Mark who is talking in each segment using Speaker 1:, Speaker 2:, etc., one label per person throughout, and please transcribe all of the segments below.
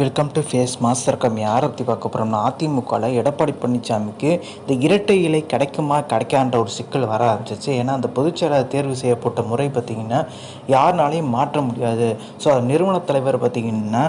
Speaker 1: Welcome to face master come யாரை பற்றி பார்க்க போகிறோம்னா அதிமுகவில் எடப்பாடி பழனிசாமிக்கு இந்த இரட்டை இலை கிடைக்குமா கிடைக்கான்ற ஒரு சிக்கல் வர ஆரம்பிச்சிச்சு. ஏன்னா அந்த பொதுச்செயலாளர் தேர்வு செய்யப்பட்ட முறை பார்த்திங்கன்னா யாருனாலையும் மாற்ற முடியாது. ஸோ நிறுவன தலைவர் பார்த்திங்கன்னா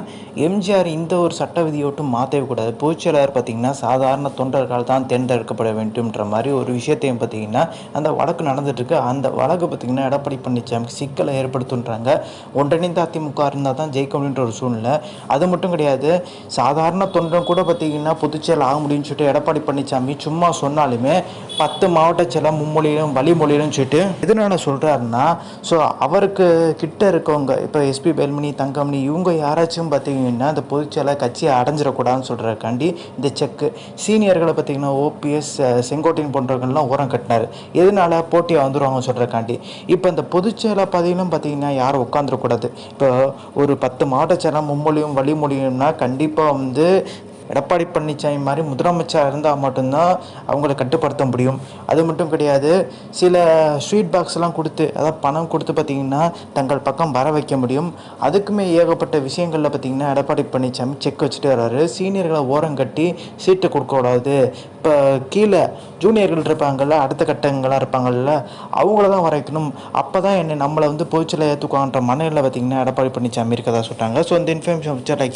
Speaker 1: எம்ஜிஆர் இந்த ஒரு சட்ட விதியோட்டும் மாற்றவே கூடாது. பொதுச்செயலாளர் பார்த்திங்கன்னா சாதாரண தொண்டர்கள் தான் தேர்ந்தெடுக்கப்பட வேண்டும்ன்ற மாதிரி ஒரு விஷயத்தையும் பார்த்திங்கன்னா அந்த வழக்கு நடந்துட்டுருக்கு. அந்த வழக்கு பார்த்திங்கன்னா எடப்பாடி பழனிசாமிக்கு சிக்கலை ஏற்படுத்துன்றாங்க. ஒன்றிணைந்த அதிமுக இருந்தால் தான் ஜெயிக்க முடியுன்ற ஒரு சூழ்நிலை. அது மட்டும் கிடையாது. சாதாரண தொண்டன் கூட பார்த்தீங்கன்னா பொதுச்செயல் ஆக முடியும்னு சொல்லிட்டு எடப்பாடி பழனிசாமி சும்மா சொன்னாலுமே பத்து மாவட்ட செயலம் மும்மொழியிலும் வழிமொழியிலும் சொல்லிட்டு எதனால சொல்கிறாருன்னா ஸோ அவருக்கு கிட்ட இருக்கவங்க இப்போ எஸ்பி வேல்மணி தங்கமணி இவங்க யாராச்சும் பார்த்தீங்கன்னா இந்த பொதுச்செயலை கட்சியை அடைஞ்சிடக்கூடாதுன்னு சொல்கிறக்காண்டி இந்த செக்கு சீனியர்களை பார்த்தீங்கன்னா ஓபிஎஸ் செங்கோட்டையன் போன்றவங்கள்லாம் ஓரம் கட்டினார். எதனால போட்டியாக வந்துடுவாங்க சொல்கிறக்காண்டி இப்போ இந்த பொதுச்சேலை பதவியிலும் பார்த்தீங்கன்னா யாரும் உட்காந்துடக்கூடாது இப்போ ஒரு பத்து மாவட்ட செயலம் மும்மொழியும் வழிமொழியும் வழிமொழியும்னா கண்டிப்பாக வந்து எடப்பாடி பழனிசாமி மாதிரி முதலமைச்சர் இருந்தால் மட்டும்தான் அவங்கள கட்டுப்படுத்த முடியும். அது மட்டும் கிடையாது சில ஸ்வீட் பாக்ஸ்லாம் கொடுத்து அதாவது பணம் கொடுத்து பார்த்திங்கன்னா தங்கள் பக்கம் வர வைக்க முடியும். அதுக்குமே ஏகப்பட்ட விஷயங்களில் பார்த்திங்கன்னா எடப்பாடி பழனிசாமி செக் வச்சுட்டு வர்றாரு சீனியர்களை ஓரம் கட்டி சீட்டு கொடுக்கக்கூடாது இப்போ கீழே ஜூனியர்கள் இருப்பாங்கள்ல அடுத்த கட்டங்களாக இருப்பாங்கள்ல அவங்கள தான் வர வைக்கணும் அப்போ தான் என்ன நம்மளை வந்து பொதுச்சில் ஏற்றுக்குவாங்கன்ற மனநிலை பார்த்திங்கன்னா எடப்பாடி பழனிசாமி இருக்கதா சொல்கிறாங்க ஸோ இந்த இன்ஃபர்மேஷன் லைக்